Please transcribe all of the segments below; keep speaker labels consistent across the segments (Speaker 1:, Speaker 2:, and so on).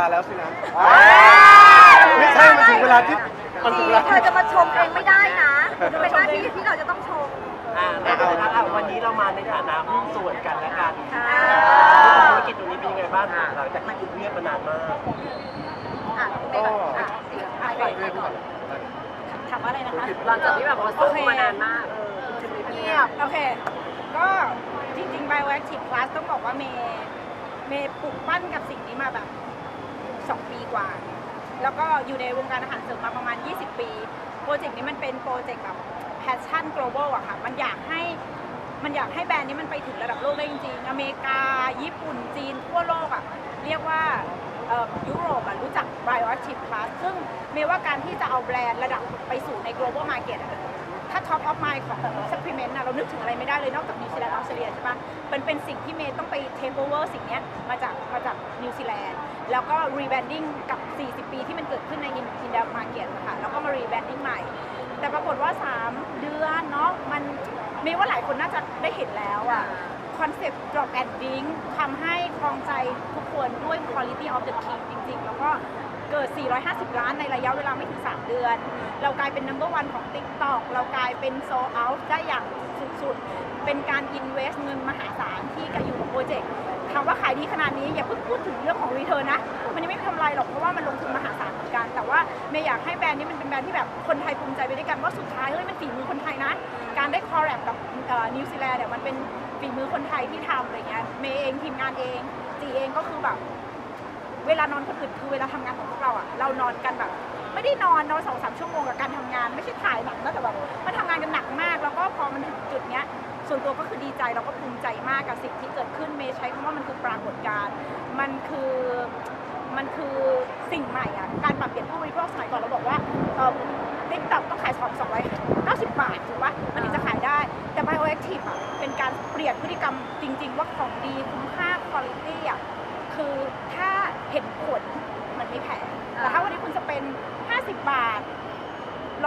Speaker 1: ลาแล้วสินะ ไม่ใช่มันถึงเวลาที่มันถึงเวลา
Speaker 2: เธอจะมาชมเองไม่ได้นะมันเป็นหน้าที่ที่เราจะต้องชม
Speaker 3: อ่าแล้วนะคะอะวันนี้เรามาในฐานะหุ้นส่วนกันและกัน
Speaker 2: ค่ะ
Speaker 3: ธุรกิจตรงนี้เป็นยังไงบ้างหลังจากที่คุณเงียบมานานมาก
Speaker 2: อะไปก่อนอะไปก่อนไปก่อนถามว่าอะไรนะคะ
Speaker 4: หลังจากที่แบบว่าสู้มานานมาก
Speaker 2: เงียบ
Speaker 5: โอเค ก็จริงๆ Bioactive Plus ต้องบอกว่าเมย์เมย์ปลูกปั้นกับสิ่งนี้มาแบบ 2 ปีกว่า แล้วก็อยู่ในวงการอาหารเสริมมาประมาณ 20 ปี โปรเจกต์นี้มันเป็นโปรเจกต์แบบ passion global อะค่ะ มันอยากให้มันอยากให้แบรนด์นี้มันไปถึงระดับโลกได้จริงๆ อเมริกา ญี่ปุ่น จีน ทั่วโลกอะเรียกว่ายุโรปอะรู้จัก Bioactive Plus ซึ่งเมย์ว่าการที่จะเอาแบรนด์ระดับไปสู่ใน global market ถ้า top of mind ของ supplement อะเรานึกถึงอะไรไม่ได้เลยนอกจากนิวซีแลนด์ออสเตรเลียใช่ปะมันเป็นสิ่งที่เมย์ต้องไป take over สิ่งนี้มาจากมาจากนิวซีแลนด์ แล้วก็ rebranding กับ 40 ปีที่มันเกิดขึ้นใน India market อะค่ะแล้วก็มา rebranding ใหม่ แต่ปรากฏว่า 3 เดือนเนาะมันเมย์ว่าหลายคนน่าจะได้เห็นแล้วอะคอนเซ็ปต์ drop and drink ทำให้ครองใจทุกคนด้วย quality of the team จริง ๆ แล้วก็เกิด 450 ล้านในระยะเวลาไม่ถึง 3 เดือน เรากลายเป็น number one ของ TikTok เรากลายเป็น sold out ได้อย่างสุด ๆ เป็นการ invest เงินมหาศาลที่กับอยู่กับโปรเจกต์ ถามว่าขายดีขนาดนี้อย่าเพิ่งพูดถึงเรื่องของ return นะ มันยังไม่ทำไรหรอกเพราะว่ามันลงทุนมหาศาลเหมือนกัน แต่ว่าเมย์อยากให้แบรนด์นี้มันเป็นแบรนด์ที่แบบคนไทยภูมิใจไปด้วยกันว่าสุดท้ายเฮ้ยมันฝีมือคนไทยนะ การได้คอร์แรบกับนิวซีแลนด์เนี่ยมันเป็นฝีมือคนไทยที่ทำอะไรเงี้ยเมย์เองทีมงานเองจีเองก็คือแบบเวลานอนคนอื่นคือเวลาทำงานของพวกเราอะเรานอนกันแบบ ไม่ได้นอนนอนสองสามชั่วโมงกับการทำงาน ไม่ใช่ถ่ายหนังนะแต่แบบมันทำงานกันหนักมาก แล้วก็พอมันถึงจุดเนี้ยส่วนตัวก็คือดีใจแล้วก็ภูมิใจมากกับสิ่งที่เกิดขึ้น ใช้คำว่ามันคือปรากฏการณ์มันคือมันคือสิ่งใหม่อะการปรับเปลี่ยนผู้บริโภคสมัยก่อนเราบอกว่าเออติ๊กต็อกต้องขายของ290 บาทถูกปะมันถึงจะขายได้ แต่ Bioactive อะเป็นการเปลี่ยนพฤติกรรมจริง ๆ ว่าของดีคุ้มค่าคุณภาพอะคือถ้าเห็นผลมันไม่แพงแต่ถ้าวันนี้คุณจะเป็น 50 บาท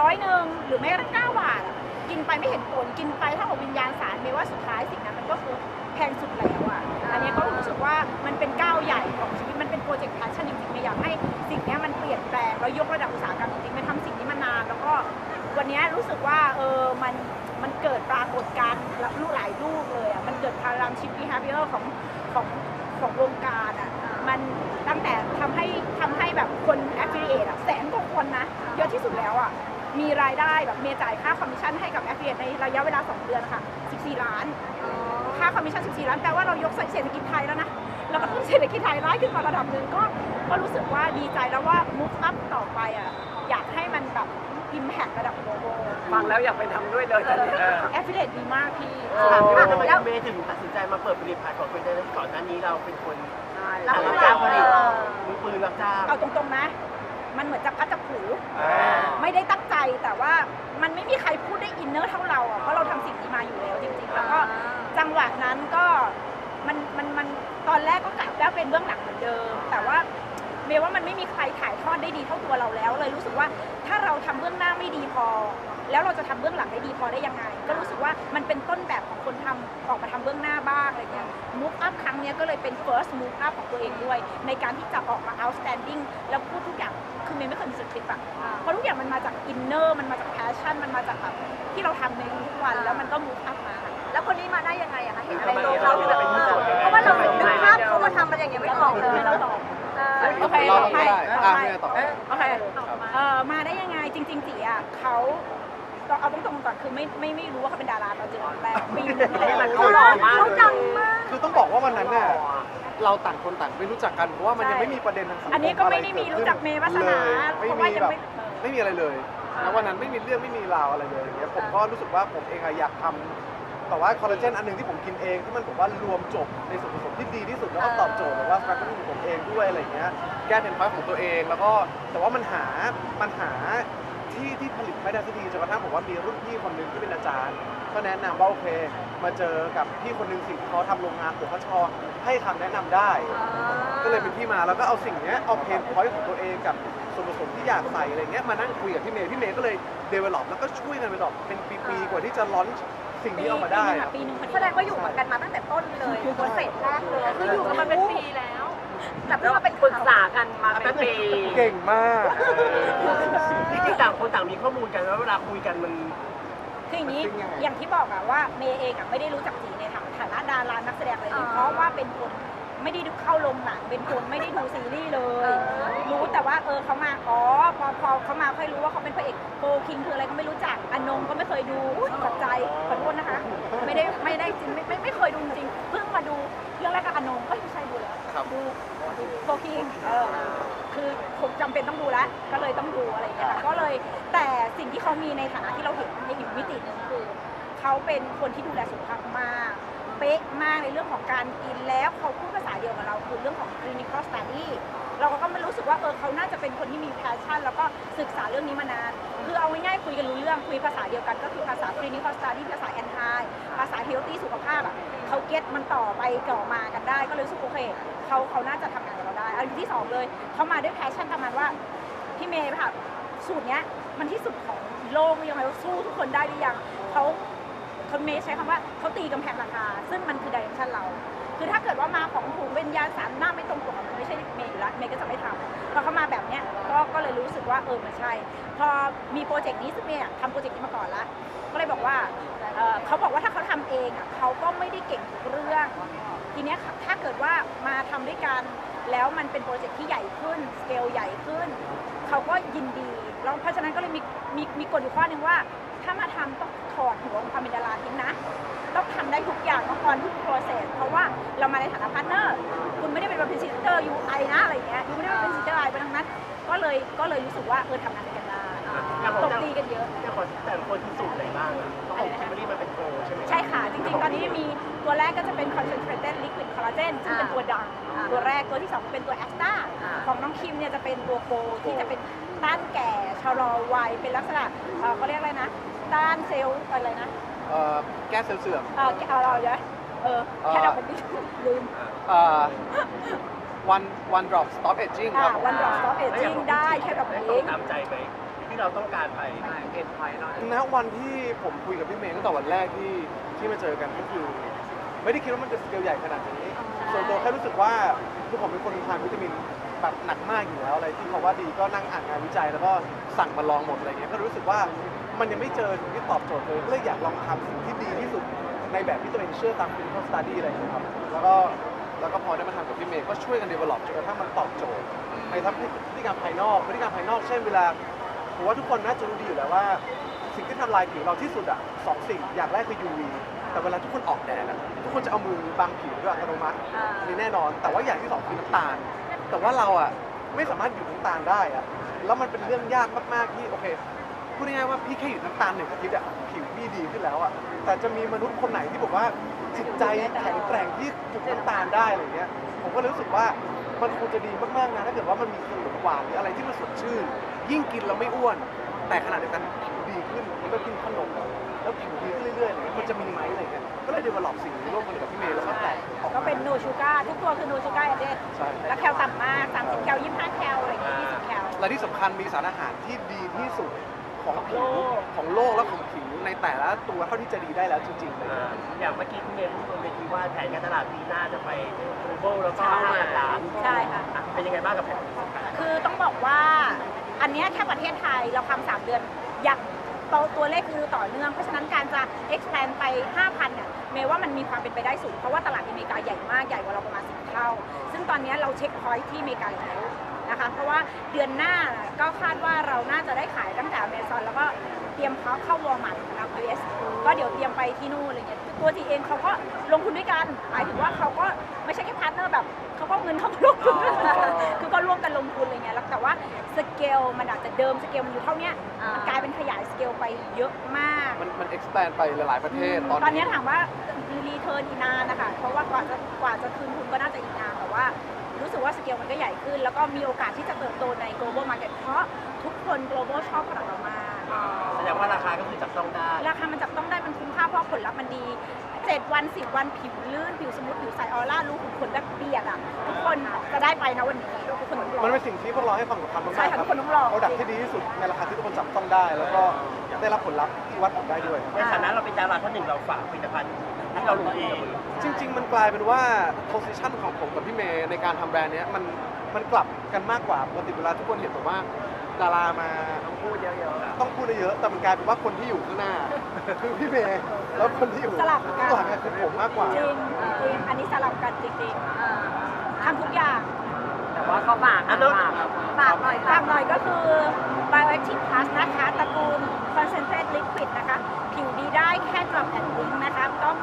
Speaker 5: ร้อยหนึ่งหรือแม้กระทั่ง9บาทกินไปไม่เห็นผลกินไปเท่ากับวิญญาณสารเมย์ว่าสุดท้ายสิ่งนั้นมันก็คือแพงสุดแล้วอะ อันนี้ก็รู้สึกว่ามันเป็นก้าวใหญ่ของชีวิตมันเป็นโปรเจกต์แพชชั่นจริงๆเมย์อยากให้สิ่งนี้มันเปลี่ยนแปลงแล้วยกระดับอุตสาหกรรมจริงๆมย์ทำสิ่งนี้มานาน แล้วก็วันนี้รู้สึกว่าเออมันมันเกิดปรากฏการณ์ลูกหลายลูกเลยอะมันเกิดพลังชิป behavior ของของของวงการอะมันตั้งแต่ทำให้ทำให้แบบคน affiliate อะแสนกว่าคนนะ เยอะที่สุดแล้วอะ มีรายได้แบบเมย์จ่ายค่าคอมมิชชั่นให้กับ affiliate ในระยะเวลา 2 เดือนค่ะ14 ล้าน ค่าคอมมิชชั่น 14 ล้าน แปลว่าเรายกเศรษฐกิจไทยแล้วนะ เราก็ต้องเศรษฐกิจไทยไล่ขึ้นมาระดับหนึ่งก็ ก็รู้สึกว่าดีใจแล้วว่า move up ต่อไปอะ อยากให้มันแบบ impact ระดับ global
Speaker 4: ฟังแล้วอยากไปทำด้วยเลยตอนนี้
Speaker 5: affiliate ดีมากพี่
Speaker 3: ถามที่ว่าทำไมคุณเมย์ถึงตัดสินใจมาเปิดผลิตภัณฑ์ของตัวเองก่อนหน้านี้เราเป็นคน
Speaker 4: ใช่
Speaker 3: รับจ้างผลิตมือปืนรับจ้าง
Speaker 5: เอาตรงๆนะ มันเหมือนจะพัดจะผู
Speaker 3: อ่า
Speaker 5: ไม่ได้ตั้งใจแต่ว่ามันไม่มีใครพูดได้อินเนอร์เท่าเราอะเพราะเราทำสิ่งนี้มาอยู่แล้วจริงๆ แล้วก็จังหวะนั้นก็มันมันมันตอนแรกก็กะว่าเป็นเบื้องหลังเหมือนเดิม แต่ว่าเมย์ว่ามันไม่มีใครถ่ายทอดได้ดีเท่าตัวเราแล้ว เลยรู้สึกว่าถ้าเราทำเบื้องหน้าไม่ดีพอ แล้วเราจะทำเบื้องหลังได้ดีพอได้ยังไง ก็รู้สึกว่ามันเป็นต้นแบบของคนทำออกมาทำเบื้องหน้าบ้างอะไรเงี้ย move up ครั้งเนี้ยก็เลยเป็น first move up ของตัวเองด้วย ในการที่จะออกมา outstanding แล้วพูดทุกอย่าง คือเมย์ไม่เคยมีสคริปต์อะเพราะทุกอย่างมันมาจาก inner มันมาจาก passion มันมาจากแบบที่เราทำในทุกวันแล้วมันก็ move up มา
Speaker 2: แล้วคนนี้มาได้ยังไงอะคะเห็นอะไรโดนเขาแบบเพราะว่าเรานึกภาพเขามาทำมันอย่างเงี้ยไม่ออกเลย
Speaker 5: ให้เราตอบ
Speaker 2: เออ
Speaker 5: โอเค
Speaker 1: เรา
Speaker 5: ตอบ
Speaker 1: ไม่
Speaker 5: ให้
Speaker 1: ได้
Speaker 5: ตอบ
Speaker 1: อะ
Speaker 5: ให้
Speaker 1: ไม่ได้ตอบ
Speaker 5: โอเคเอ่อมาได้ยังไงจริงๆจีอะเขาต้องเอาตรงๆก่อนคือไม่ไม่ไม่รู้ว่าเขาเป็นดาราตอนเจอครั้งแรกปีนึงเลย
Speaker 4: แต่
Speaker 5: เขา
Speaker 4: เขาหล่อมาก
Speaker 2: เขาดังมาก
Speaker 1: คือต้องบอกว่าวันนั้นเนี่ย เราต่างคนต่างไม่รู้จักกันเพราะว่ามันยังไม่มีประเด็นทางสังคม
Speaker 5: อันนี้ก็ไม่ได้มีรู้จักเมย์วาสนา
Speaker 1: เลย
Speaker 5: เพ
Speaker 1: ไม่
Speaker 5: ราะว่า
Speaker 1: มี
Speaker 5: ยัง
Speaker 1: แบบ
Speaker 5: ไม่
Speaker 1: ไม่มีอะไรเลยนะวันนั้นไม่มีเรื่องไม่มีราวอะไรเลยอย่างเงี้ยผมก็รู้สึกว่าผมเองอะอยากทำแต่ว่าคอลลาเจนอันหนึงที่ผมกินเองที่มันผมว่ารวมจบในส่วนผสมที่ดีที่สุดแล้วก็ตอบโจทย์แบบว่าสตรัคเจอร์ของผมเองด้วยอะไรอย่างเงี้ยแก้เป็นพอยของตัวเองแล้วก็แต่ว่ามันหามันหาที่ที่ผลิต ไม่ได้สักทีจนกระทั่งผมว่ามีรุ่นพี่คนหนึ่งที่เป็นอาจารย์ก็แนะนำว่าโอเค มาเจอกับพี่คนหนึ่งสิ่งที่เขาทำโรงงานผมก็ชอให้คำแนะนำได้ ก็เลยเป็นที่มาแล้วก็เอาสิ่งเนี้ยเอาเพนพอยต์ของตัวเองกับส่วนผสมที่อยากใส่อะไรเงี้ยมานั่งคุยกับพี่เมย์พี่เมย์ก็เลยเดเวล็อปแล้วก็ช่วยกันไปดอกเป็นปีๆกว่าที่จะล้อนสิ่ง
Speaker 5: ปี
Speaker 1: นี้ออกมา
Speaker 5: ปี
Speaker 1: ได้
Speaker 5: นึง
Speaker 1: ครั
Speaker 5: อะ
Speaker 1: บ
Speaker 5: ปีนึงพอดี
Speaker 2: แสดงว่าอยู่กันมาตั้งแต่ต้นเลยโปรเซสแรกเลยคืออยู่กันมาเป็นปีแล้ว แต่
Speaker 4: แล้วปรึกษากันมาเป็นปี
Speaker 1: เก่งมาก
Speaker 3: จริงๆต่างคนต่างมีข้อมูลกันแล้วเวลาคุยกันมัน
Speaker 5: คืออย่างนี้
Speaker 1: มันเป็นยังไง
Speaker 5: อย่างที่บอกอะว่าเมย์เองอะไม่ได้รู้จักจีในฐานะดารานักแสดงอะไรเลยเพราะว่าเป็นคนไม่ได้ดูเข้าโรงหนังเป็นคนไม่ได้ดูซีรีส์เลย รู้แต่ว่าเออเขามาอ๋อพอพอเขามาค่อยรู้ว่าเขาเป็นพระเอกโกคิงคืออะไรก็ไม่รู้จักอนงก็ไม่เคยดูอุ๊ยตกใจขอโทษนะคะ ไม่ได้ไม่ได้จริงไม่ไม่ไม่เคยดูจริงเพิ่งมาดูเรื่องแรกกับอนงก็ยังใช่ดูแล้ว
Speaker 1: ครับ
Speaker 5: ดู โกคิงเออคือผมจำเป็นต้องดูแล้วก็เลยต้องดูอะไรอย่างเงี้ยค่ะก็เลยแต่สิ่งที่เขามีในฐานะที่เราเห็นในอีกมิติหนึ่งคือเขาเป็นคนที่ดูแลสุขภาพมาก เป๊ะมากในเรื่องของการกินแล้วเขาพูดภาษาเดียวกับเราคือเรื่องของ clinical study เราก็ไม่รู้สึกว่าเออเขาน่าจะเป็นคนที่มี passion แล้วก็ศึกษาเรื่องนี้มานาน คือเอาง่ายๆคุยกันรู้เรื่องคุยภาษาเดียวกันก็คือภาษา clinical study ภาษา anti ภาษา healthy สุขภาพอะ็ตมันต่อไปต่อมากันได้ ก็เลยรู้สึกโอเคเขาเขาน่าจะทำงานกับเราได้อันที่สองเลยเขามาด้วย passion ประมาณว่าพี่เมย์ค่ะสูตรเนี้ยมันที่สุดของโลกหรือยังไงว่าสู้ทุกคนได้หรือยังเขาเขาเมย์ใช้คำว่าเขาตีกำแพงราคา ซึ่งมันคือดิเรกชันเรา คือถ้าเกิดว่ามาของถูกเป็นยาสารหน้าไม่ตรงปกมันไม่ใช่เมย์อยู่แล้วเมย์ก็จะไม่ทำพอเขามาแบบเนี้ยก็ก็เลยรู้สึกว่าเออมันใช่ พอมีโปรเจกต์นี้ซึ่งเมย์อะทำโปรเจกต์นี้มาก่อนละก็เลยบอกว่า เอ่อเขาบอกว่าถ้าเขาทำเองอะเขาก็ไม่ได้เก่งทุกเรื่อง ทีเนี้ยค่ะถ้าเกิดว่ามาทำด้วยกันแล้วมันเป็นโปรเจกต์ที่ใหญ่ขึ้น สเกลใหญ่ขึ้น เขาก็ยินดีแล้วเพราะฉะนั้นก็เลยมีมีมีกฎอยู่ข้อหนึ่งว่า ถ้ามาทำต้องถอดหัวของความเป็นดาราทิ้งนะ ต้องทำได้ทุกอย่างต้องออนทุกโปรเซสเพราะว่าเรามาในฐานะพาร์ทเนอร์คุณไม่ได้เป็นพรีเซนเตอร์ยูไอนะอะไรอย่างเงี้ยยูไม่ได้เป็นพรีเซนเตอร์ไอไปทั้งนั้นก็เลยก็เลยรู้สึกว่าเออทำงานด้วยกันได้ตบตีกันเยอะ
Speaker 3: แต่คนแต่ละคนที่สูตรไหนบ้างอะเต
Speaker 5: อนนี้มีตัวแรกก็จะเป็น concentrated liquid collagen ซึ่งเป็นตัวดัง
Speaker 2: อ่า
Speaker 5: ตัวแรกตัวที่สองเป็นตัว a s t a
Speaker 2: อ่า
Speaker 5: ของน้องคิมเนี่ยจะเป็นตัวโกที่จะเป็นต้านแก่ชะลอวัยเป็นลักษณะเอ่อเขาเรียกอะไรนะ ต้านเซลล์อะไรนะ
Speaker 1: เอ่อแก้เซลล์เสื่อม
Speaker 5: เออเอาเราเยอะเออแค่ดับมันไม่ลืม
Speaker 1: เอ่อ one one drop stop aging ค
Speaker 5: อ่า
Speaker 1: รับ
Speaker 5: วันดรอปสต็อปเอจิ้งได้แค่ดับ
Speaker 3: ได้
Speaker 5: เอ
Speaker 3: ตรงงตามใจไหม ที่เราต้องการไป
Speaker 4: ใช่เอ็นพอยต์หน่อย
Speaker 1: ณวันที่ผมคุยกับพี่เมย์ตั้งแต่วันแรกที่ที่มาเจอกันก็คือ ไม่ได้คิดว่ามันจะสเกลใหญ่ขนาดนี้ ส่วนตัวแค่รู้สึกว่าคือผมเป็นคนทานวิตามินแบบหนักมากอยู่แล้วอะไรที่เขาว่าดีก็นั่งอ่านงานวิจัยแล้วก็สั่งมาลองหมดอะไรเงี้ยก็รู้สึกว่ามันยังไม่เจอสิ่งที่ตอบโจทย์เลยก็เลยอยากลองทำสิ่งที่ดีที่สุดในแบบที่ตัวเองเชื่อตาม clinical study อะไรอย่างเงี้ยครับ แล้วก็แล้วก็พอได้มาทำกับพี่เมย์ก็ช่วยกัน develop จนกระทั่งมันตอบโจทย์ในทั้งพฤติกรรมภายนอกพฤติกรรมภายนอกเช่นเวลา ผมว่าทุกคนน่าจะรู้ดีอยู่แล้วว่า สิ่งที่ทำลายผิวเราที่สุดอะสองสิ่งอย่างแรกคือ UV แต่เวลาทุกคนออกแดดอะทุกคนจะเอามือบังผิวด้วยอัตโนมัติ
Speaker 2: อ่า
Speaker 1: อันนี้แน่นอน แต่ว่าอย่างที่สองคือน้ำตาล แต่ว่าเราอะไม่สามารถหยุดน้ำตาลได้อะแล้วมันเป็นเรื่องยากมากๆที่โอเคพูดง่ายๆว่าพี่แค่หยุดน้ำตาลหนึ่งอาทิตย์อะผิวพี่ดีขึ้นแล้วอะแต่จะมีมนุษย์คนไหนที่บอกว่าจิตใจแข็งแกร่งที่หยุดน้ำตาลได้อะไรเงี้ยผมก็เลยรู้สึกว่ามันคงจะดีมากๆนะถ้าเกิดว่ามันมีขนมหวานหรืออะไรที่มันสดชื่น ยิ่งกินเราไม่อ้วน แต่ขณะเดียวกันผิวดีขึ้นมันก็กินขนม แล้วผิวดีขึ้นเรื่อยๆอะไรเงี้ยมันจะมีไหมอะไรเงี้ยก็เลยเดเวลลอปสิ่งนี้ร่วมกันกับพี่เมย์แล้วก็แตกออกมา
Speaker 5: ก็เป็น no sugar ทุกตัวคือ no sugar added
Speaker 1: ใช่
Speaker 5: แล้วแคลต่ำมาก30แคล25แคลอะไรอย่างเงี้ย20แคล
Speaker 1: และที่สำคัญมีสารอาหารที่ดีที่สุดของผิวของโลกและของผิวในแต่ละตัวเท่าที่จะดีได้แล้วจริงๆเลย
Speaker 3: อ่าอย่างเมื่อกี้คุณเมย์พูดบนเวทีว่าแผนการตลาดปีหน้าจะไป global แล้วก็5ล้าน
Speaker 5: ใช่ค่ะ
Speaker 3: อ่เป็นยังไงบ้างกับแผน
Speaker 5: คือต้องบอกว่า อันนี้แค่ประเทศไทยเราทำสามเดือนอยากตตัวเลขคือต่อเนื่อง เพราะฉะนั้นการจะ expand ไป 5,000เนี่ยเมย์ว่ามันมีความเป็นไปได้สูง เพราะว่าตลาดอเมริกาใหญ่มากใหญ่กว่าเราประมาณ10เท่า ซึ่งตอนนี้เราเช็คพอยที่อเมริกาแล้วนะคะ เพราะว่าเดือนหน้าก็คาดว่าเราน่าจะได้ขายตั้งแต่เมซอนแล้วก็ เตรียมเขาเข้าวอลมาร์ทของเรา US ก็เดี๋ยวเตรียมไปที่นู่นอะไรเงี้ยตัวจีเองเขาก็ลงทุนด้วยกันหมายถึงว่าเขาก็ไม่ใช่แค่พาร์ทเนอร์แบบเขาก็เอาเงินเข้ามาลงทุนคือก็ร่วมกันลงทุนอะไรเงี้ยแล้วแต่ว่าสเกลมันอาจจะเดิมสเกลมันอยู่เท่าเนี้ย
Speaker 2: อ่ามั
Speaker 5: มันกลายเป็นขยายสเกลไปเยอะมาก
Speaker 1: มันมัน expand ไปหลายๆประเทศ ตอน
Speaker 5: ตอนเนี้ยถามว่ารีเทิร์นอีกนานนะคะเพราะว่ากว่าจะกว่าจะคืนทุนก็น่าจะอีกนานแต่ว่ารู้สึกว่าสเกลมันก็ใหญ่ขึ้น แล้วก็มีโอกาสที่จะเติบโตใน global market เพราะทุกคน global ชอบผลิตเรามาก
Speaker 3: แสดงว่าราคาก็คือจับต้องได้
Speaker 5: ราคามันจับต้องได้มันคุ้มค่าเพราะผลลัพธ์มันดี7วัน10วันผิวลื่น ผิวสมูทผิวใสออร่ารู้ขุมขนแบบเปียกอะทุกคนจะได้ไปนะวันนี้ทุกคนต้องรอ
Speaker 1: มันเป็นสิ่งที่พวกเราให้ความสำคัญมาก
Speaker 5: ใช่ค่ะทุกคนต้องลอง
Speaker 1: โปรดักที่ดีที่สุดในราคาที่ทุกคนจับต้องได้ แล้วก็ได้รับผลลัพธ์ที่วัดผลได้ด้วย
Speaker 3: ในฐานะเราเป็นดาราท่านหนึ่งเราฝากผลิตภัณฑ์ที่เราลงเอง
Speaker 1: จริง ๆ มันกลายเป็นว่า position ของผมกับพี่เมย์ในการทำแบรนด์เนี้ยมันมันกลับกันมากกว่าปกติเวลาทุกคนเห็นผมว่า ดารามาต้องพูดเยอะๆ ต้องพูดเยอะๆแต่มันกลายเป็นว่าคนที่อยู่ข้างหน้า คือพี่เมย์แล้วคนที่อยู่
Speaker 5: สลับกัน
Speaker 1: ข้างหลังอะคือผมมากกว่า
Speaker 5: จริงจริงอันนี้สลับกันจริงๆทำทุกอย่าง
Speaker 4: แต่ว่าก็ฝาก
Speaker 3: อั
Speaker 4: นะ
Speaker 3: นนั้น
Speaker 4: ฝาก
Speaker 2: ฝากหน่อย
Speaker 5: ฝากหน่อยก็คือ Bioactive Plus นะคะตระกูล Concentrate Liquid นะคะ ผิวดีได้แค่ drop and link นะคะ ต้อง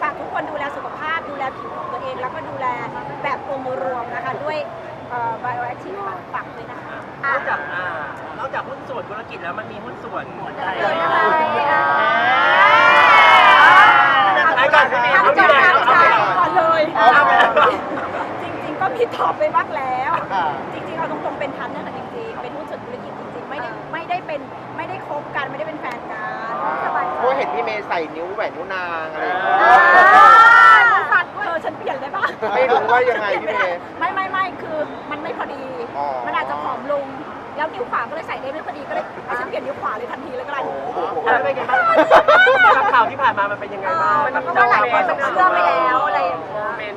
Speaker 5: ฝากทุกคนดูแลสุขภาพ ดูแลผิวของตัวเอง แล้วก็ดูแลแบบองค์รวมนะคะ ด้วย เอ่อ Bioactive Plus ฝากด้วยนะคะ
Speaker 3: นอกจากอ่านอกจากหุ้นส่วนธุรกิจแล้วมันมีหุ้นส่วนหัวใจ
Speaker 2: เกิดอะไรอะ
Speaker 3: ไอ้ก่อนพี่เมย์
Speaker 5: ทำ
Speaker 3: เอา
Speaker 5: จ
Speaker 3: พี่
Speaker 5: บ
Speaker 3: เมย์
Speaker 5: การ
Speaker 3: เอา
Speaker 5: ใจ
Speaker 3: พี่เมย์
Speaker 5: ก่อนเลย
Speaker 3: เอาพี่เมย์
Speaker 5: จริงๆ ก็มีตอบไปบ้างแล้ว
Speaker 1: อ่า
Speaker 5: จริงๆ เอาตรงๆ เป็นพาร์ทเนอร์กันจริงๆ เป็นหุ้นส่วนธุรกิจจริงๆ ไม่ได้ไม่ได้เป็นไม่ได้คบกันไม่ได้เป็นแฟนกันสบายใจ
Speaker 6: เพราะเห็นพี่เมย์ใส่นิ้วแหวนนิ้วนางอะไรอย่างเงี้ย
Speaker 5: อ่ามันสั่นเธอฉันเปลี่ยนได้ปะ
Speaker 6: ไม่รู้ว่ายังไงพี่เมย์
Speaker 5: ไม่ แล้วนิ้วขวาก็เลยใส่ได้ไม่พอดีก็เลยเอาฉันเปลี่ยนนิ้วขวาเลยทันทีเลยก็ได้
Speaker 3: แล้วเป็นไงบ้างกับข่าวที่ผ่านมามันเป็นยังไงบ้าง
Speaker 2: มันก็ว่าหลายคนเชื่อไปแล้วอะไรอย่างเงี้ย
Speaker 4: เมน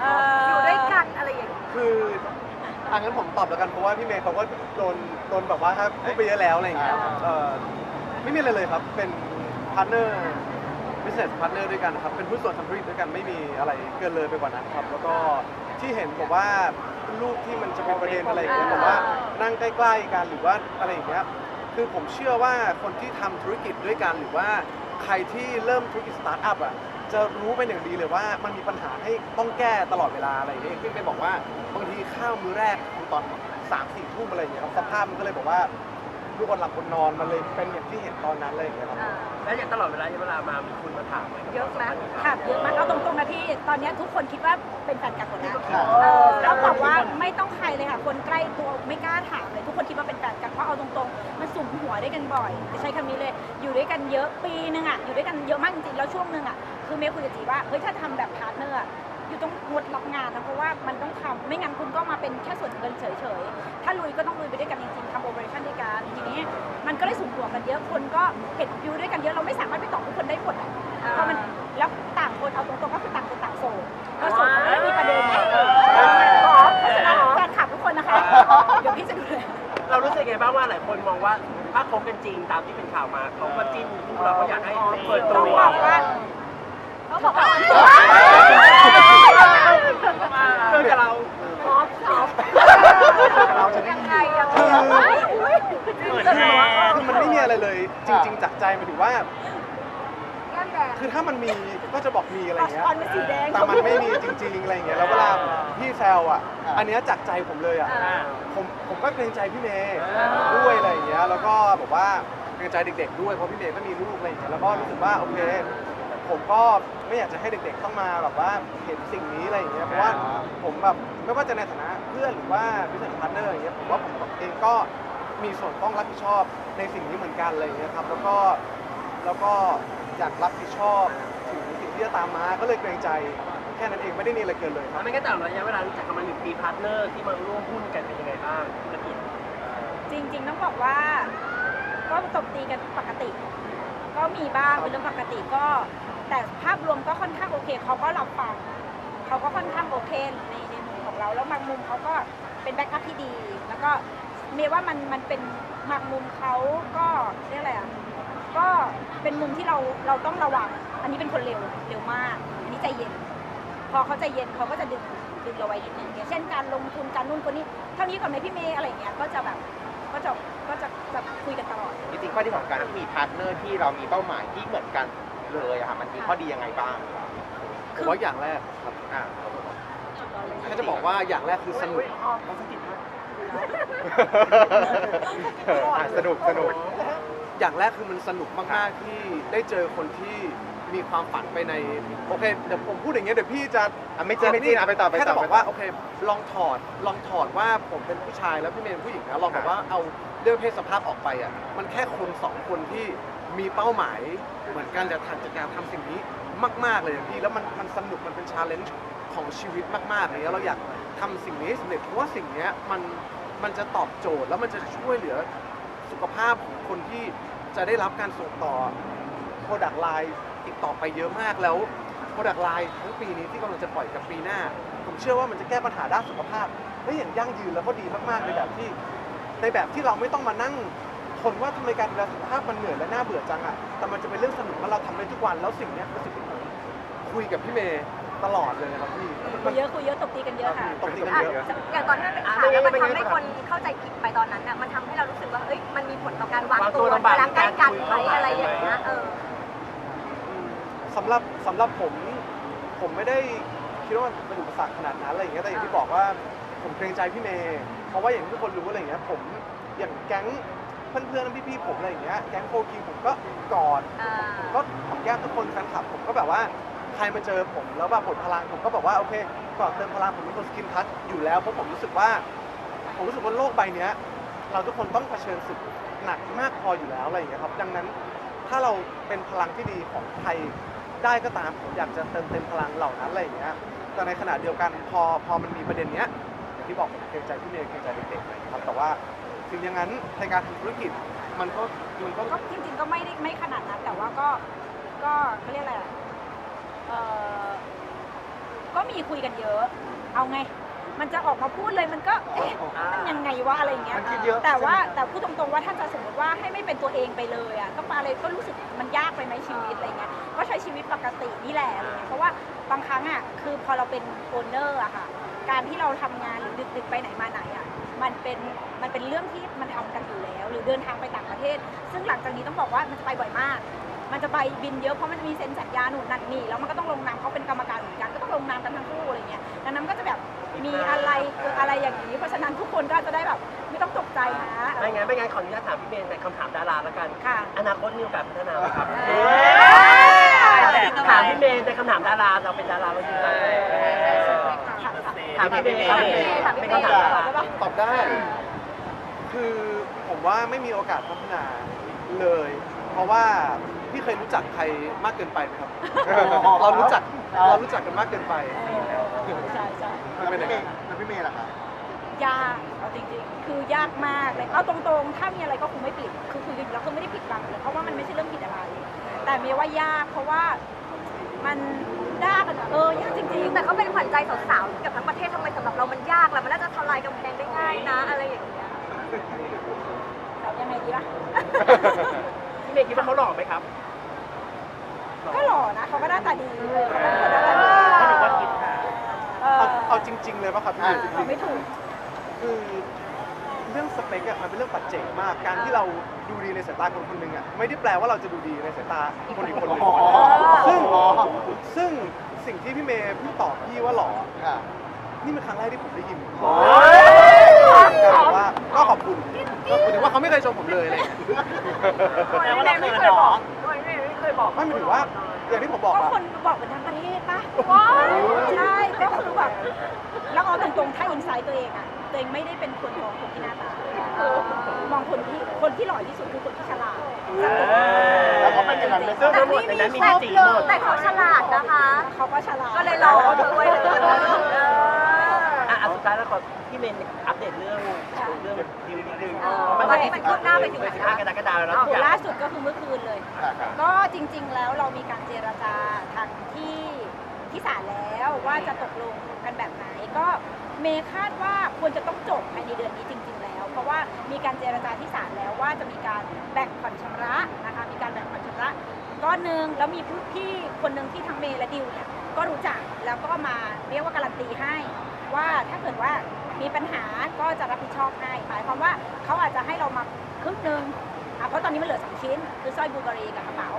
Speaker 5: เอ่
Speaker 2: อ
Speaker 5: อยู่
Speaker 2: ด้วยกันอะไรอย่างเงี้ย
Speaker 1: คืออังั้นผมตอบแล้วกันเพราะว่าพี่เมย์เขาก็โดนโดนแบบว่าถ้าพูดไปเยอะแล้วอะไรอย่างเงี้ยเอ่อไม่มีอะไรเลยครับเป็นพาร์ทเนอร์ business partner ด้วยกันครับเป็นผู้นส่วนทำธุรกิจด้วยกันไม่มีอะไรเกินเลยไปกว่านั้นครับ แล้วก็ที่เห็นบอกว่ารูปที่มันจะเป็นประเด็นอะไรอย่างเงี้ยบอกว่า นั่งใกล้ๆกันหรือว่าอะไรอย่างเงี้ยคือผมเชื่อว่าคนที่ทำธุรกิจด้วยกันหรือว่าใครที่เริ่มธุรกิจสตาร์ทอัพอะจะรู้เป็นอย่างดีเลยว่ามันมีปัญหาให้ต้องแก้ตลอดเวลาอะไรอย่างเงี้ยขึ้นไปบอกว่าบางทีข้าวมื้อแรกตอนสามสี่ทุ่มอะไรอย่างเงี้ยครับสภาพมันก็เลยบอกว่า ทุกคนหลับคนนอนมันเลยเป็นอย่างที่เห็นตอนนั้นเลยอย่างเงี้ยครับ
Speaker 3: แล้วอย่างตลอดเวลาเวลามามีคุณมาถามไหม
Speaker 2: เยอะไหม
Speaker 5: ค่ะเยอะมากเอาตรงๆนะพี่ ตอนนี้ทุกคนคิดว่าเป็นแฟนกันหมดแล้ว
Speaker 1: ครับ
Speaker 5: เออแล้วบอกว่าไม่ต้องใครเลยค่ะ คนใกล้ตัวไม่กล้าถามเลย ทุกคนคิดว่าเป็นแฟนกันเพราะเอาตรงๆ มันสุ่มหัวด้วยกันบ่อยจะใช้คำนี้เลย อยู่ด้วยกันเยอะปีนึงอะ อยู่ด้วยกันเยอะมากจริงๆ แล้วช่วงนึงอะ คือเมย์คุยกับจีว่า เฮ้ย ถ้าทำแบบพาร์ทเนอร์อะ อยู่ต้องงดรับงานนะเพราะว่ามันต้องทำไม่งั้นคุณก็มาเป็นแค่ส่วนเงินเฉยๆ ถ้าลุยก็ต้องลุยไปด้วยกันจริงๆทำโอเปอเรชั่นด้วยกันทีนี้ มันก็ได้สุ่มหัวกันเยอะคนก็เห็นวิวด้วยกันเยอะเราไม่สามารถไปตอบทุกคนได้หมดอะเพราะมันแล้วต่างคนเอาตรงๆก็คือต่างคนต่างโสดก็โสดไม่มีประเด็นเพราะฉะนั้นแฟนคลับทุกคนนะคะเดี๋ยวพี่จะดูแล
Speaker 3: เรารู้สึกไงบ้างว่าหลายคนมองว่าถ้าคบกันจริงตามที่เป็นข่าวมาเขาก็จิ้นคู่เราก็อยากให้เปิดตั
Speaker 5: ต้อง
Speaker 3: ว
Speaker 5: บอกว่า
Speaker 2: เขาบอกว่า
Speaker 3: คือกับเรา
Speaker 1: เราจะได้
Speaker 2: ยัง
Speaker 1: ยิน
Speaker 2: ไงยังไง
Speaker 1: คือมันไม่มีอะไรเลย จริง ๆ จากใจหมายถึงว่า
Speaker 2: แก้มแดง
Speaker 1: คือถ้ามันมีก็จะบอกมีอะไรอย่างเงี้ย
Speaker 5: ออนเป็นสีแดง
Speaker 1: แต่มันไม่มีจริง ๆ อะไรอย่างเงี้ยแล้วเวลาพี่แซวอะ อันเนี้ยจากใจผมเลยอะ
Speaker 2: อ่า
Speaker 1: ผมผมก็เกรงใจพี่เมย์ด้วยอะไรอย่างเงี้ยแล้วก็แบบว่าเกรงใจเด็ก ๆ ด้วยเพราะพี่เมย์ก็มีลูกอะไรอย่างเงี้ยแล้วก็รู้สึกว่าโอเค ผมก็ไม่อยากจะให้เด็กๆต้องมาแบบว่าเห็นสิ่งนี้อะไรอย่างเงี้ยเพราะว่าผมแบบไม่ว่าจะในฐานะเพื่อนหรือว่า business partner อย่างเงี้ยผมว่าผมเองก็มีส่วนต้องรับผิดชอบในสิ่งนี้เหมือนกันอะไรอย่างเงี้ยครับแล้วก็แล้วก็อยากรับผิดชอบถึงสิ่งที่จะตามมาก็เลยเกรงใจแค่นั้นเองไม่ได้มีอะไรเกินเลยครับ
Speaker 3: ไม่งั้นแต่ระยะเวลารู้จักกันมาหนึ่งปีพาร์ทเนอร์ที่มาร่วมหุ้นกันเป็นยังไงบ้างธุรกิจ
Speaker 5: จริงๆต้องบอกว่าก็ตบตีกันปกติ ก็มีบ้างเป็นเรื่องปกติก็ แต่ภาพรวมก็ค่อนข้างโอเคเขาก็รับฟังเขาก็ค่อนข้างโอเคในในมุมของเรา แล้วบางมุมเขาก็เป็นแบ็กอัพที่ดี แล้วก็เมย์ว่ามันมันเป็นบางมุมเขาก็เรียกอะไรอะก็เป็นมุมที่เราเราต้องระวัง อันนี้เป็นคนเร็วเร็วมาก อันนี้ใจเย็น พอเขาใจเย็นเขาก็จะดึงดึงเราไว้นิดนึงอย่างเช่นการลงทุนการนู่นคนนี้เท่านี้ก่อนไหมพี่เมย์อะไรเงี้ยก็จะแบบก็จะก็จะจะคุยกันตลอด
Speaker 6: จริงๆข้อดีของการที่มีพาร์ทเนอร์ที่เรามีเป้าหมายที่เหมือนกัน เลยอะค่ะมันมีข้อดียังไงบ้าง
Speaker 1: ผมว่าอย่างแรกครับ
Speaker 6: อ่า
Speaker 1: ถ้าจะบอกว่าอย่างแรกคือสนุก
Speaker 6: อะสนุกสนุก
Speaker 1: อย่างแรกคือมันสนุกมากๆที่ได้เจอคนที่มีความฝันไปในโอเคเดี๋ยวผมพูดอย่างเงี้ยเดี๋ยวพี่จะ
Speaker 6: อะไม่จริงไม่จริงอะไปต่อไปต่อ
Speaker 1: แค่จะบอ
Speaker 6: ไป
Speaker 1: ก
Speaker 6: ต่อ
Speaker 1: ว่าโอเคลองถอดลองถอดว่าผมเป็นผู้ชายแล้วพี่เมย์เป็นผู้หญิงนะลองแบบว่าเอา เรื่องเพศสภาพออกไปอะมันแค่คนสองคนที่มีเป้าหมายเหมือนกันจะทำจากการทำสิ่งนี้มาก ๆเลยอะพี่แล้วมันมันสนุกมันเป็นชาเลนจ์ของชีวิตมากๆเลยแล้วเราอยากทำสิ่งนี้ให้สำเร็จเพราะว่าสิ่งเนี้ยมันมันจะตอบโจทย์แล้วมันจะช่วยเหลือสุขภาพของคนที่จะได้รับการส่งต่อ Product Line อีกต่อไปเยอะมากแล้ว Product Line ทั้งปีนี้ที่กำลังจะปล่อยกับปีหน้า ผมเชื่อว่ามันจะแก้ปัญหาด้านสุขภาพได้อย่างยั่งยืนแล้วก็ดีมากๆในแบบที่ ในแบบที่เราไม่ต้องมานั่งทนว่าทำไมการดูแลสุขภาพมันเหนื่อยและน่าเบื่อจังอะแต่มันจะเป็นเรื่องสนุกว่าเราทำได้ทุกวันแล้วสิ่งเนี้ยเป็นสิ่งที่ผมคุยกับพี่เมย์ตลอดเลยนะครับพี่
Speaker 5: คุยเยอะคุยเยอะตบตีกันเยอะค่ะ
Speaker 1: ตกตีกัน
Speaker 2: อะ
Speaker 1: เยอะ
Speaker 2: อย่างตอนที่มันเป็นข่าวแล้วมันทำให้คนเข้าใจผิดไปตอนนั้นน่ะมันทำให้เรารู้สึกว่าเอ้ยมันมีผลต่อการวางตัวเวลาใกล้กันไหมอะไรอย่างเงี้ยเออ
Speaker 1: สำหรับสำหรับผมผมไม่ได้คิดว่ามันเป็นอุปสรรคขนาดนั้นอะไรอย่างเงี้ยแต่อย่างที่บอกว่าผมเกรงใจพี่เมย์ เพราะว่าอย่างที่ทุกคนรู้อะไรอย่างเงี้ยผมอย่างแก๊งเพื่อนๆพี่ๆผมอะไรอย่างเงี้ยแก๊งโฟกีผมก็กอด
Speaker 2: อ่า
Speaker 1: ผมก็หอมแก้มทุกคนแฟนคลับผมก็แบบว่าใครมาเจอผมแล้วแบบผลพลังผมก็บอกว่าโอเคก่อนเติมพลังผมเป็นคนสกินทัชอยู่แล้วเพราะผมรู้สึกว่า ผมรู้สึกว่าโลกใบเนี้ย เราทุกคนต้องเผชิญศึกหนักมากพออยู่แล้วอะไรอย่างเงี้ยครับ ดังนั้นถ้าเราเป็นพลังที่ดีของใครได้ก็ตามผมอยากจะเติมเต็มพลังเหล่านั้นอะไรอย่างเงี้ยแต่ในขณะเดียวกันพอพอมันมีประเด็นเนี้ยอย่าง ที่บอกผมเกรงใจพี่เมย์เกรงใจเด็กๆอะไรอย่างเงี้ยครับแต่ว่าถึงอย่างนั้นในการทำธุรกิจมันก็มันก็
Speaker 5: ก็จริง ๆ ก็ไม่ได้ไม่ขนาดนั้น แต่ว่าก็ก็เขาเรียกอะไรอะเออก็มีคุยกันเยอะ เอาไง มันจะออกมาพูดเลยมันก็เอ๊ะมันยังไงวะอะไรอย่างเงี้ย
Speaker 1: มันคิดเยอะ
Speaker 5: แต่ว่า
Speaker 1: ใช่ไหม
Speaker 5: แต่พูดตรงๆว่าถ้าจะสมมติว่าให้ไม่เป็นตัวเองไปเลยอะก็ปาเลยก็รู้สึกมันยากไปไหมชีวิตอะไรเงี้ยก็ใช้ชีวิตปกตินี่แหละอะไรเงี้ยเพราะว่าบางครั้งอะคือพอเราเป็นโอนเนอร์อะค่ะ การที่เราทำงานหรือดึกๆไปไหนมาไหนอะมันเป็นมันเป็นเรื่องที่มันทำกันอยู่แล้ว หรือเดินทางไปต่างประเทศ ซึ่งหลังจากนี้ต้องบอกว่ามันจะไปบ่อยมาก มันจะไปบินเยอะเพราะมันจะมีเซ็นสัญญาหนุนนั่นนี่แล้วมันก็ต้องลงนามเขาเป็นกรรมการเหมือนกันก็ต้องลงนามกันทั้งคู่อะไรเงี้ยดังนั้นก็จะแบบมีอะไรเกิดอะไรอย่างนี้ เพราะฉะนั้นทุกคนก็จะได้แบบไม่ต้องตกใจนะ
Speaker 3: ไม่งั้นไม่งั้นขออนุญาตถามพี่เบนในคำถามดาราแล้วกัน
Speaker 5: ค่ะ
Speaker 3: อนาคตมีโอกาสพัฒนาไหมครับ
Speaker 5: เออ
Speaker 3: ถามพี่เบนในคำถามดาราเราเป็นดาราเราอยู่ไห ถามพี่เบนครับ
Speaker 2: ถามพี่
Speaker 3: เป็น
Speaker 2: เบน
Speaker 3: คำถามดารา
Speaker 1: ตอบได้คือผมว่าไม่มีโอกาสพัฒนาเลยเพราะว่าพี่เคยรู้จักใครมากเกินไปไหมครับเรารู้จักเรารู้จักกันมากเกินไป
Speaker 5: ใช่ใช่
Speaker 1: มันเป็นอย่างนั้น
Speaker 6: แล้วพี่เมย์ล่ะครับ
Speaker 5: ยากเอาจริงๆคือยากมากเลยเอาตรงๆถ้ามีอะไรก็คงไม่ปิดคือคุยกันอยู่แล้วคือไม่ได้ปิดบังเลยเพราะว่ามันไม่ใช่เรื่องผิดอะไรแต่เมย์ว่ายากเพราะว่ามันยา กอะเออยากจริงๆ
Speaker 2: แต่เขาเป็นขวัญใจสาวๆกับทั้งประเทศทำไมสำหรับเรามันยากล่ะมันน่าจะทลายกำแพงได้ง่ายนะ อะไรอย่างเงี้ย
Speaker 5: เรายังไงดีล่ะ
Speaker 3: พี่เบนคิดว่าเขาหล่อไหมครับ
Speaker 5: ก็หล่อนะเขาก็หน้าตาดีเขาเป็นคนหน้าตาดี
Speaker 3: เขาถือว่าคิดค่ะ
Speaker 5: เอ
Speaker 1: เอา
Speaker 5: อ
Speaker 1: เอาจริง ๆ เลยป่ะครับพี่
Speaker 6: อ่า
Speaker 1: จริ
Speaker 5: เอา
Speaker 1: ง
Speaker 5: ไม่ถูก
Speaker 1: ๆคือ เรื่องสเปคอะมันเป็นเรื่องปัจเจกมาก การที่เราดูดีในสายตาคนคนหนึ่งอะไม่ได้แปลว่าเราจะดูดีในสายตาคนอีกคนหนึ่ง
Speaker 6: อ๋อ
Speaker 1: ซึ่งซึ่งสิ่งที่พี่เมย์พูดตอบพี่ว่าหล่อ
Speaker 6: อะ
Speaker 1: นี่เป็นครั้งแรกที่ผมได้ยิน
Speaker 6: โอ้ย
Speaker 1: ก็ว่าก็ขอบคุณก็หมายถึงว่าเขาไม่เคยชมผมเลยอะไรอย่างเงี้ย
Speaker 3: แต่ว่าเราเคยเคยบอก
Speaker 4: โดยไม่ไม่เคยบอก
Speaker 1: ไม่หมายถึงว่าอย่างที่ผมบอก
Speaker 5: ก็
Speaker 1: อะ
Speaker 5: คนบอกเป็นทั้งประเทศปะว้าว ใช่ก็คือแบบแล้วเอาตรงๆถ้าอินไซต์ตัวเองอะ ตัวเองไม่ได้เป็นคนมองคนที่หน้าตามองคนที่คนที่หล่อที่สุดคือคนที่ฉลาด
Speaker 6: แล้วเขาเป็นอย่างนั้นไหม
Speaker 3: ซึ่งทั้งหมดในนั้นมีพี่จีหมด
Speaker 2: แต่เขาฉลาดนะคะ
Speaker 5: เขาก็ฉลาด
Speaker 2: ก็เลยรอด้วยเลยเออ
Speaker 3: อะอะสุดท้ายแล้วขอพี่เมนอัปเดตเรื่องเรื่องดิวนิดนึง
Speaker 2: ตอนนี้มันคืบหน้าไปถึงไหน
Speaker 3: สิบห้า
Speaker 2: คะ
Speaker 3: กรกฎาคมแล้วทุก
Speaker 5: โอ้
Speaker 3: อย่าง
Speaker 5: ล่าสุดก็คือเมื่อคืนเลย
Speaker 6: อะครับ
Speaker 5: ก็จริง ๆ แล้วเรามีการเจรจาทางที่ที่ศาลแล้วว่าจะตกลงกันแบบไหนก็ เมย์คาดว่าควรจะต้องจบภายในเดือนนี้จริง ๆ แล้ว เพราะว่ามีการเจรจาที่ศาลแล้วว่าจะมีการแบ่งผ่อนชำระนะคะ มีการแบ่งผ่อนชำระก้อนหนึ่งแล้วมีผู้พี่คนหนึ่งที่ทั้งเมย์และดิวเนี่ยก็รู้จักแล้วก็มาเรียกว่าการันตีให้ ว่าถ้าเกิดว่ามีปัญหาก็จะรับผิดชอบให้หมายความว่าเขาอาจจะให้เรามาครึ่งหนึ่งอะเพราะตอนนี้มันเหลือสองชิ้น คือสร้อยบูการีกับกระเป๋า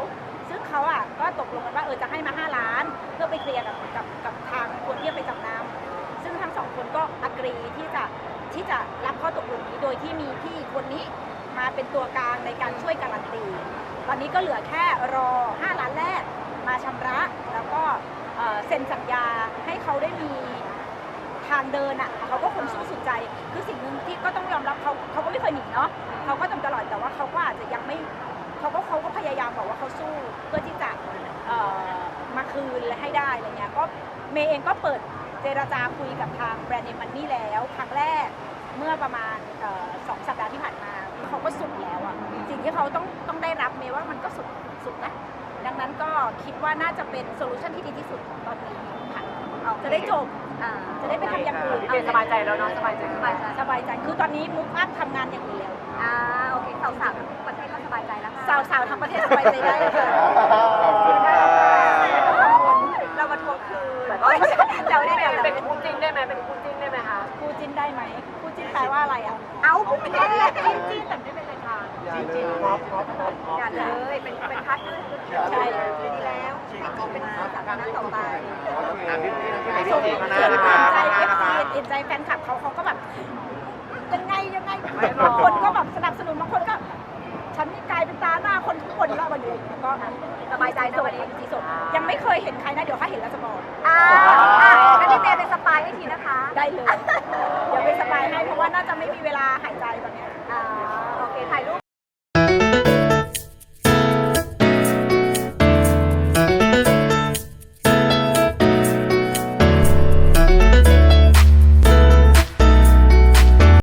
Speaker 5: ซึ่งเขาอะก็ตกลงกันว่าเออจะให้มา 5 ล้าน เพื่อไปเคลียร์กับกับกับทางคนที่จะไปจำนำ งสองคนก็อกรีที่จะที่จะรับข้อตกลงนี้โดยที่มีพี่คนนี้มาเป็นตัวกลางในการช่วยการันตี ตอนนี้ก็เหลือแค่รอ 5 ล้านแรกมาชำระ แล้วก็เซ็นสัญญาให้เขาได้มีทางเดินอะเขาก็คงสู้สุดใจ คือสิ่งหนึ่งที่ก็ต้องยอมรับเขาเขาก็ไม่เคยหนีเนาะเขาก็ทำตลอดแต่ว่าเขาก็อาจจะยังไม่เขาก็เขาก็พยายามบอกว่าเขาสู้เพื่อที่จะมาคืนและให้ได้อะไรเงี้ยก็เมย์เองก็เปิด เจรจาคุยกับทางแบรนด์เนมมันนี่แล้วครั้งแรกเมื่อประมาณเอ่อสองสัปดาห์ที่ผ่านมาเขาก็สุดแล้วอะสิ่งที่เขาต้องต้องได้รับเมย์ว่ามันก็สุดสุดนะดังนั้นก็คิดว่าน่าจะเป็นโซลูชันที่ดีที่สุดตอนนี้ค่ะจะได้จบ
Speaker 2: อ่า
Speaker 5: จะได้ไปทำอย่างอื่น
Speaker 4: พี่เมย์สบายใจแล้วเนาะสบายใจ
Speaker 2: สบายใจ
Speaker 5: สบายใจคือตอนนี้มุกอัพทำงานอย่างอื่นแล้ว
Speaker 2: อ่าโอเคสาวๆทั้งประเทศก็สบายใจแล้วค่ะ
Speaker 5: สาวๆทั้งประเทศสบายใจได้ค่ะ
Speaker 6: ขอบคุณค่ะ
Speaker 2: เรามาทวงคืน
Speaker 4: แต่
Speaker 2: โอ๊ยเดี๋ยว
Speaker 4: พี่
Speaker 2: เดี๋ยว
Speaker 4: เม
Speaker 2: เดี๋ยว
Speaker 4: ย์เป็นคู่จิ้น ได้ไหมเป็นคู่จิ้นได้ไหมคะ
Speaker 5: คู่จิ้นได้ไหมคู่จิ้นแปลว่าอะไรอะ
Speaker 2: เอาคุณเป็นจิ้นเลย
Speaker 5: จิ้นจิ้นแต่ไม่เป็นไรค่ะ
Speaker 1: อย่า
Speaker 3: จ
Speaker 1: เล
Speaker 3: ริง
Speaker 1: ย
Speaker 3: ๆพร้อมพร้อมพร้อมพร้อม
Speaker 2: อย่าเลยเป็นเป็นพาร์ทเนอร์
Speaker 5: ใช่
Speaker 2: ดีแล้วจริงๆเป็นสาธารณะต่อไป
Speaker 6: อะพี่พี่พี่
Speaker 5: ส่ง
Speaker 6: พี่
Speaker 5: เห็
Speaker 6: จี
Speaker 5: น
Speaker 6: ข้างหน้า
Speaker 5: ใจ
Speaker 6: ด้วยค่ะ
Speaker 5: เอฟซีเห็นใจแฟนคลับเขาเขาก็แบบยังไงยังไงบางคนก็แบบสนับสนุนบางคนก็ฉันนี่กลายเป็นตาหน้าคนทุกคนรอบวันนี้ก็
Speaker 2: สบายใจ
Speaker 5: ส่
Speaker 2: นะ
Speaker 5: ง
Speaker 2: วันนี้
Speaker 5: ที่สุดยังไม่เคยเห็นใครนะเดี๋ยวถ้าเห็นแล้วจะบอก
Speaker 2: อ่าอะงั้นพี่เมย์เป็นสปายให้ทีนะคะ
Speaker 5: ได้เลย เดี๋ยวไปสบายให้เพราะว่าน่าจะไม่มีเวลาหายใจตอนเนี้